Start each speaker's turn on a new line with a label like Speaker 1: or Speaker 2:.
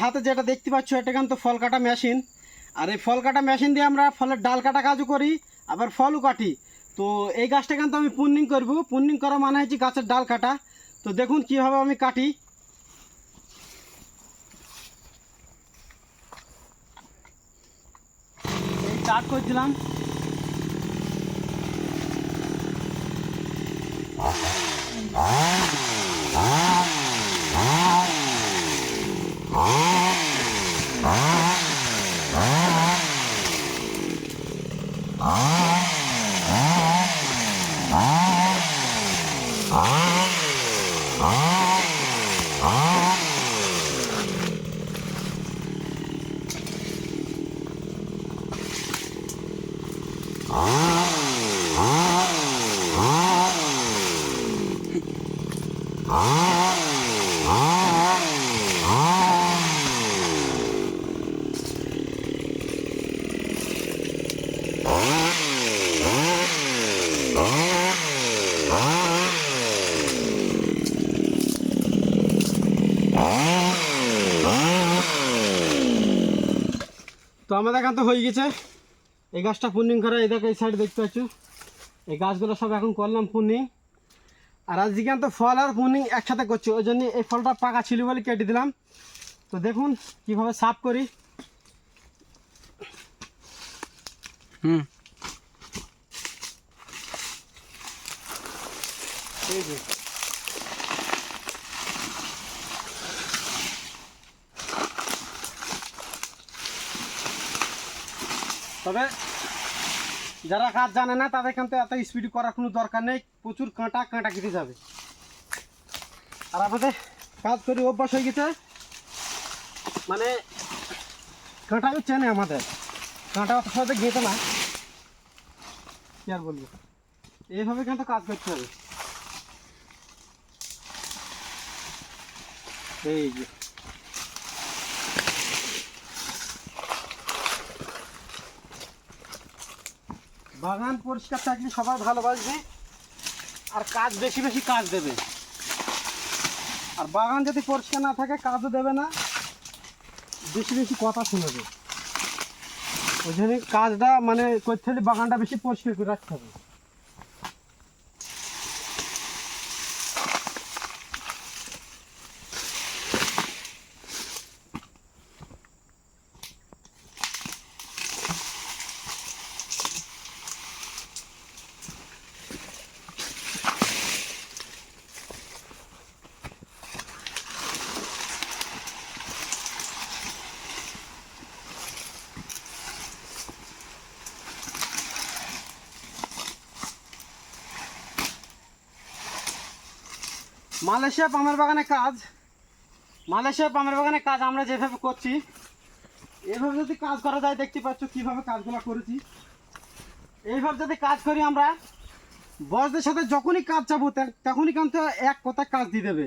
Speaker 1: হাতে যেটা দেখতে পাচ্ছ, এটা কিন্তু ফল কাটা মেশিন। আর এই ফল কাটা মেশিন দিয়ে আমরা ফলের ডাল কাটা কাজও করি, আবার ফলও কাটি। তো এই গাছটা কিন্তু আমি পুন্নিং করব। পুন্নিং করা মানে হচ্ছে গাছের ডাল কাটা। তো দেখুন কীভাবে আমি কাটি। এই কাট Ah. তো আমাদের এখান তো হয়ে গেছে। এই গাছটা পুন্নিং করা এই দেখো এই সাইড দেখতে পাচ্ছ। এই গাছগুলো সব এখন করলাম পুন্নিং আর আজকে তো ফল আর পুন্নিং একসাথে করছি ওই জন্য এই ফলটা পাকা ছিল বলে কেটে দিলাম। তো দেখুন কীভাবে সাফ করি।
Speaker 2: হুম।
Speaker 1: যে। তবে যারা কাজ জানে না, তাদের কিন্তু এত স্পিড করার কোনো দরকার নেই। প্রচুর কাঁটা কাঁটা কেটে যাবে। আর আমাদের কাজ করি অভ্যাস হয়ে গেছে। মানে কাঁটাও চেনে আমাদের। কাঁটা অত গেঁথে না। কি আর বলব? এইভাবে কিন্তু কাজ করতে হবে। এই যে। বাগান পরিষ্কার থাকলে সবাই ভালোবাসবে আর কাজ বেশি বেশি কাজ দেবে। আর বাগান যদি পরিষ্কার না থাকে, কাজও দেবে না, বেশি বেশি কথা শুনবে। ওই জন্য কাজটা মানে করতে হলে বাগানটা বেশি পরিষ্কার করে রাখতে হবে। মালয়েশিয়া পামের বাগানে কাজ। মালয়েশিয়া পামের বাগানে কাজ আমরা যেভাবে করছি এইভাবে যদি কাজ করা যায়, দেখতে পাচ্ছ কীভাবে কাজগুলো করেছি। এইভাবে যদি কাজ করি আমরা বসদের সাথে যখনই কাজ যাব তখনই কিন্তু এক কথায় কাজ দিয়ে দেবে।